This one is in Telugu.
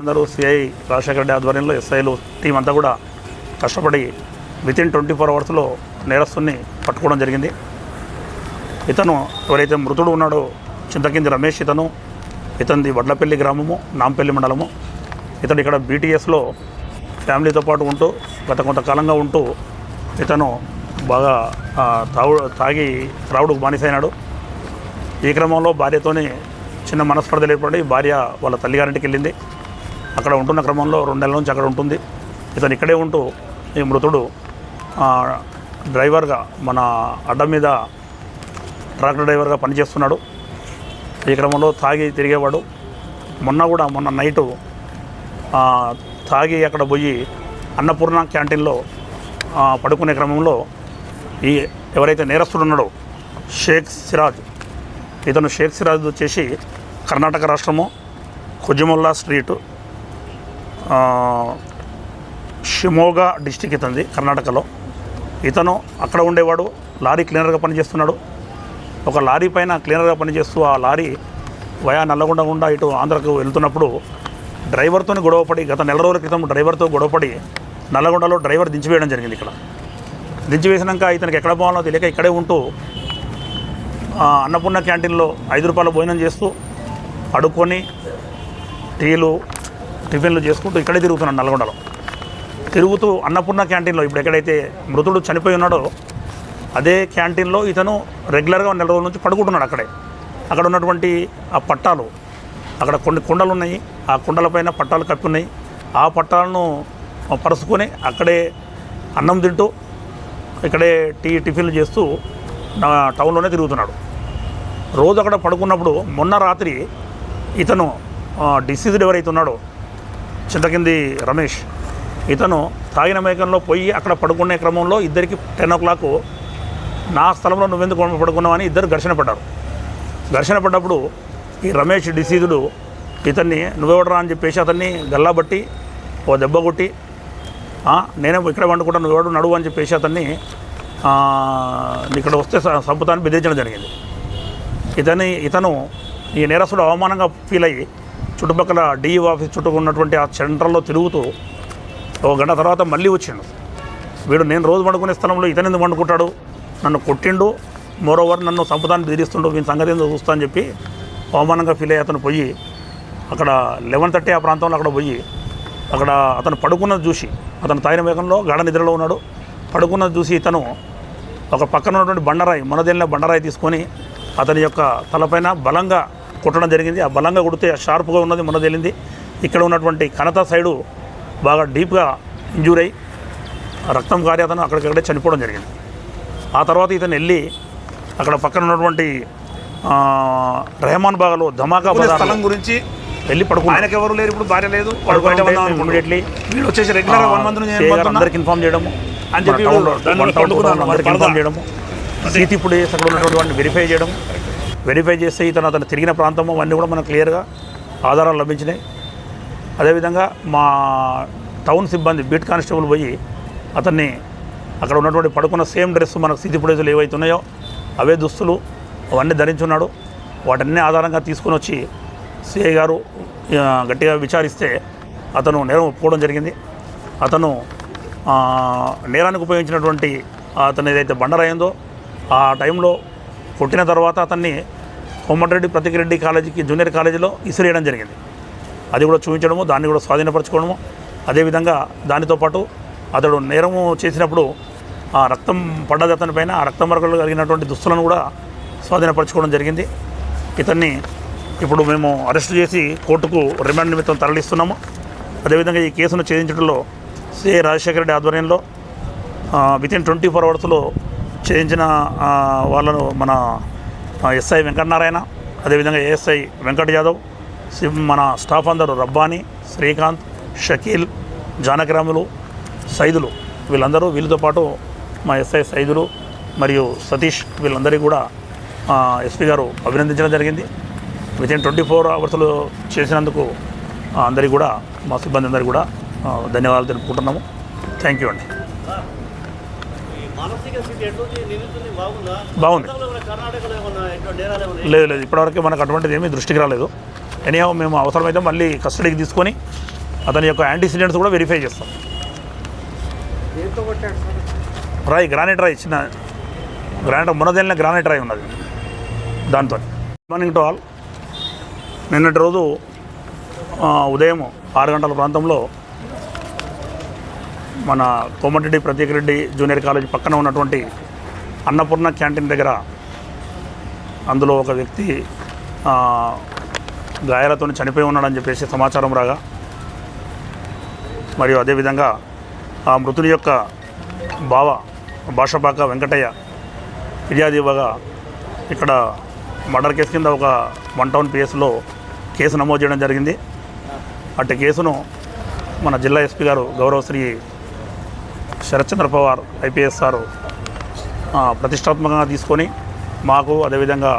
అందరూ సిఐ రాజశేఖర రెడ్డి ఆధ్వర్యంలో ఎస్ఐలు టీం అంతా కూడా కష్టపడి వితిన్ ట్వంటీ ఫోర్ అవర్స్లో నేరస్తుని పట్టుకోవడం జరిగింది. ఇతను ఎవరైతే మృతుడు ఉన్నాడో చింతకింది రమేష్ ఇతను ఇతనిది వడ్లపల్లి గ్రామము నాంపల్లి మండలము. ఇతడు ఇక్కడ బీటీఎస్లో ఫ్యామిలీతో పాటు ఉంటూ గత కొంతకాలంగా ఉంటూ ఇతను బాగా ఆ, తాగు తాగి త్రావుడుకు బానిసైనాడు. ఈ క్రమంలో భార్యతోని చిన్న మనస్పర్ధలు ఏర్పడి భార్య వాళ్ళ తల్లిగారింటికి వెళ్ళింది అక్కడ ఉంటున్న క్రమంలో రెండు నెలల నుంచి అక్కడ ఉంటుంది. ఇతను ఇక్కడే ఉంటూ ఈ మృతుడు డ్రైవర్గా మన అడ్డ మీద ట్రాక్టర్ డ్రైవర్గా పనిచేస్తున్నాడు. ఈ క్రమంలో తాగి తిరిగేవాడు. మొన్న కూడా మొన్న నైటు తాగి అక్కడ పోయి అన్నపూర్ణ క్యాంటీన్లో పడుకునే క్రమంలో ఈ ఎవరైతే నేరస్తుడు ఉన్నాడో షేక్ సిరాజ్ ఇతను షేక్ సిరాజ్ వచ్చేసి కర్ణాటక రాష్ట్రము కొజ్జిమొల్లా స్ట్రీటు షిమోగా డిస్టిక్ ఇతంది కర్ణాటకలో. ఇతను అక్కడ ఉండేవాడు లారీ క్లీనర్గా పనిచేస్తున్నాడు. ఒక లారీ పైన క్లీనర్గా పనిచేస్తూ ఆ లారీ వయా నల్లగొండ గుండా ఇటు ఆంధ్రకు వెళ్తున్నప్పుడు డ్రైవర్తో గొడవపడి గత నెల రోజుల క్రితం డ్రైవర్తో గొడవపడి నల్లగొండలో డ్రైవర్ దించివేయడం జరిగింది ఇక్కడ. దించివేసినాక ఇతనికి ఎక్కడ పోవాలో తెలియక ఇక్కడే ఉంటూ అన్నపూర్ణ క్యాంటీన్లో ఐదు రూపాయల భోజనం చేస్తూ అడుక్కొని టీలు టిఫిన్లు చేసుకుంటూ ఇక్కడే తిరుగుతున్నాడు నల్గొండలో. తిరుగుతూ అన్నపూర్ణ క్యాంటీన్లో ఇప్పుడు ఎక్కడైతే మృతుడు చనిపోయి ఉన్నాడో అదే క్యాంటీన్లో ఇతను రెగ్యులర్గా నెల రోజుల నుంచి పడుకుంటున్నాడు అక్కడే. అక్కడ ఉన్నటువంటి ఆ పట్టాలు అక్కడ కొన్ని కుండలు ఉన్నాయి. ఆ కుండలపైన పట్టాలు కప్పి ఉన్నాయి. ఆ పట్టాలను పరుచుకొని అక్కడే అన్నం తింటూ ఇక్కడే టీ టిఫిన్లు చేస్తూ టౌన్లోనే తిరుగుతున్నాడు. రోజు అక్కడ పడుకున్నప్పుడు మొన్న రాత్రి ఇతను డిసీజ్డ్ ఎవరైతే ఉన్నాడో చింతకింది రమేష్. ఇతను తాగిన మేకంలో పోయి అక్కడ పడుకునే క్రమంలో ఇద్దరికి టెన్ ఓ క్లాక్ నా స్థలంలో నువ్వెందుకు పడుకున్నావని ఇద్దరు ఘర్షణ పడ్డారు. ఘర్షణ పడ్డప్పుడు ఈ రమేష్ డిసీజుడు ఇతన్ని నువ్వెవడరా అని చెప్పేసి అతన్ని గల్లాబట్టి ఓ దెబ్బ కొట్టి నేనే ఇక్కడ వండుకుంటా నువ్వెవడు నడువు అని చెప్పేసి అతన్ని ఇక్కడ వస్తే సంపుతాన్ని బెదిరించడం జరిగింది. ఇతని ఇతను ఈ నేరస్తుడు అవమానంగా ఫీల్ అయ్యి చుట్టుపక్కల డిఈ ఆఫీస్ చుట్టూ ఉన్నటువంటి ఆ సెంటర్లో తిరుగుతూ ఒక గంట తర్వాత మళ్ళీ వచ్చిండు. వీడు నేను రోజు పండుకునే స్థలంలో ఇతను ఎందుకు పండుకుంటాడు? నన్ను కొట్టిండు. మోరోవర్ నన్ను సంపదాన్ని బెదిరిస్తుండు. వీని సంగతి ఏందో చూస్తా అని చెప్పి అవమానంగా ఫీల్ అయ్యి అతను పోయి అక్కడ లెవెన్ థర్టీ ఆ ప్రాంతంలో అక్కడ పోయి అక్కడ అతను పడుకున్నది చూసి అతను తాగిన వేగంలో గాఢ నిద్రలో ఉన్నాడు. పడుకున్నది చూసి ఇతను ఒక పక్కన ఉన్నటువంటి బండరాయి మనదేళ్ళ బండరాయి తీసుకొని అతని యొక్క తలపైన బలంగా కొట్టడం జరిగింది ఆ బలంగా కొడితే షార్ప్గా ఉన్నది మొన్నదేలింది ఇక్కడ ఉన్నటువంటి కనత సైడు బాగా డీప్గా ఇంజూర్ అయ్యి రక్తం కారి అతను అక్కడికక్కడే చనిపోవడం జరిగింది ఆ తర్వాత ఇతను వెళ్ళి అక్కడ పక్కన ఉన్నటువంటి రెహమాన్ బాగాలో ధమాకా స్థలం గురించి వెళ్ళి పడుకున్నాడు ఆయనకి ఎవరు లేరు ఇప్పుడు భార్య లేదు వాడు బయట. ఇమీడియట్లీ వచ్చేసి రెగ్యులర్ వన్ మంత్ నుంచి. అందరికి ఇన్ఫార్మ్ చేయడము అని చెప్పి? చేయడము ఇప్పుడు అక్కడ ఉన్నటువంటి వెరిఫై చేయడం వెరిఫై చేస్తే ఇతను అతను తిరిగిన ప్రాంతం అవన్నీ కూడా మనకు క్లియర్గా ఆధారాలు లభించినాయి. అదేవిధంగా మా టౌన్ సిబ్బంది బీట్ కానిస్టేబుల్ పోయి అతన్ని అక్కడ ఉన్నటువంటి పడుకున్న సేమ్ డ్రెస్ మనకు స్థితి పుడేసులు ఏవైతే ఉన్నాయో అవే దుస్తులు అవన్నీ ధరించున్నాడు. వాటన్ని ఆధారంగా తీసుకొని వచ్చి సిఐ గారు గట్టిగా విచారిస్తే అతను నేరం ఒప్పుకోవడం జరిగింది. అతను నేరానికి ఉపయోగించినటువంటి అతను ఏదైతే బండరాయిందో ఆ టైంలో కొట్టిన తర్వాత అతన్ని కోమటిరెడ్డి ప్రతికిరెడ్డి కాలేజీకి జూనియర్ కాలేజీలో ఇసిరేయడం జరిగింది. అది కూడా చూపించడము దాన్ని కూడా స్వాధీనపరచుకోవడము. అదేవిధంగా దానితో పాటు అతడు నేరము చేసినప్పుడు ఆ రక్తం పడ్డది అతని పైన ఆ రక్తం మరకలు కలిగినటువంటి దుస్తులను కూడా స్వాధీనపరచుకోవడం జరిగింది. ఇతన్ని ఇప్పుడు మేము అరెస్ట్ చేసి కోర్టుకు రిమాండ్ నిమిత్తం తరలిస్తున్నాము. అదేవిధంగా ఈ కేసును ఛేదించడంలో సిఐ రాజశేఖర రెడ్డి ఆధ్వర్యంలో వితిన్ ట్వంటీ ఫోర్ అవర్స్లో చేయించిన వాళ్ళను మన ఎస్ఐ వెంకటనారాయణ అదేవిధంగా ఏఎస్ఐ వెంకట్ యాదవ్ మన స్టాఫ్ అందరూ రబ్బానీ శ్రీకాంత్ షకీల్ జానకిరాములు సైదులు వీళ్ళందరూ వీళ్ళతో పాటు మా ఎస్ఐ సైదులు మరియు సతీష్ వీళ్ళందరికీ కూడా ఎస్పీ గారు అభినందించడం జరిగింది. విత్ ఇన్ ట్వంటీ ఫోర్ అవర్స్లో చేసినందుకు అందరికీ కూడా మా సిబ్బంది అందరికీ కూడా ధన్యవాదాలు తెలుపుకుంటున్నాము. థ్యాంక్ యూ అండి. ఏమన్నా లేదు లేదు. ఇప్పటివరకు మనకు అటువంటిది ఏమీ దృష్టికి రాలేదు. ఎనీహో మేము అవసరమైతే మళ్ళీ కస్టడీకి తీసుకొని అతని యొక్క యాంటీసిడెంట్స్ కూడా వెరిఫై చేస్తాం. రాయి గ్రానైట్ రాయి చిన్న గ్రానైట్ మునదేలిన గ్రానైట్ రాయి ఉన్నది. దాంతో మార్నింగ్ టు ఆల్ నిన్నటి రోజు ఉదయం ఆరు గంటల ప్రాంతంలో మన కోమటిరెడ్డి ప్రత్యేక రెడ్డి జూనియర్ కాలేజ్ పక్కన ఉన్నటువంటి అన్నపూర్ణ క్యాంటీన్ దగ్గర అందులో ఒక వ్యక్తి గాయాలతో చనిపోయి ఉన్నాడని చెప్పేసి సమాచారం రాగా మరియు అదేవిధంగా ఆ మృతుని యొక్క బావ భాషపాక వెంకటయ్య ఫిర్యాదు ఇవ్వగా ఇక్కడ మర్డర్ కేసు కింద ఒక వన్ టౌన్ పిఎస్లో కేసు నమోదు చేయడం జరిగింది. అట్టి కేసును మన జిల్లా ఎస్పీ గారు గౌరవ శ్రీ శరత్చంద్ర పవార్ ఐపీఎస్ సారు ప్రతిష్టాత్మకంగా తీసుకొని మాకు అదేవిధంగా